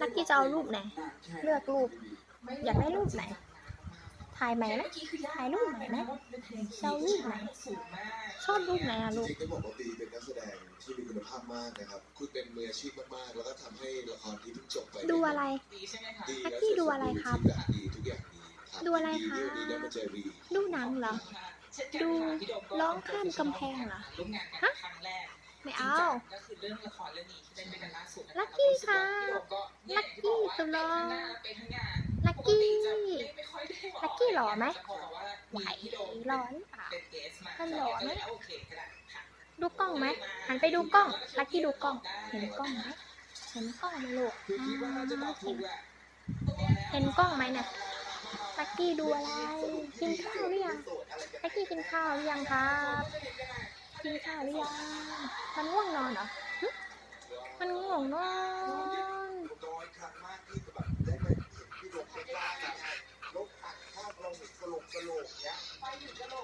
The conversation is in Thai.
ลักกี้จะเอารูปไหน เลือกรูป อยากได้รูปไหน ถ่ายใหม่ไหมถ่ายรูปใหม่ไหมจะเอารูปไหน ชอบรูปไหนอะลูกจริงๆต้องบอกว่าปีเป็นนักแสดงที่มีคุณภาพมากนะครับ คุณเป็นมืออาชีพมากๆ แล้วก็ทำให้ละครที่เพิ่งจบไปดูอะไรดีลักกี้ดูอะไรครับทุกอย่างดีทุกอย่างดีครับดูอะไรคะ ดีเดี๋ยวนี้ได้มาเจอรีดูหนังเหรอ ดูร้องข้ามกำแพงเหรอร่วมงานกันฮะครั้งแรกไม่เอาก็คือเรื่องละครเรื่องนี้ที่เล่นด้วยกันล่าสุดนลักกี้ค่ะพี่โดมก็เนี่ย ลักกี้สุดหล่อลักกี้ลักกี้หล่อไหมไหวหล่อหรือเปล่ามันหล่อไหมดูกล้องไหมหันไปดูกล้องลักกี้ดูกล้อง เห็นกล้องไหมเห็นกล้องไหมลูกเห็นกล้องไหมเนี่ยลักกี้ดูอะไร กินข้าวหรือยังลักกี้กินข้าวหรือยังครับ กินข้าวหรือยัง มันง่วงนอนเหรอ มันง่วงนอน Yeah.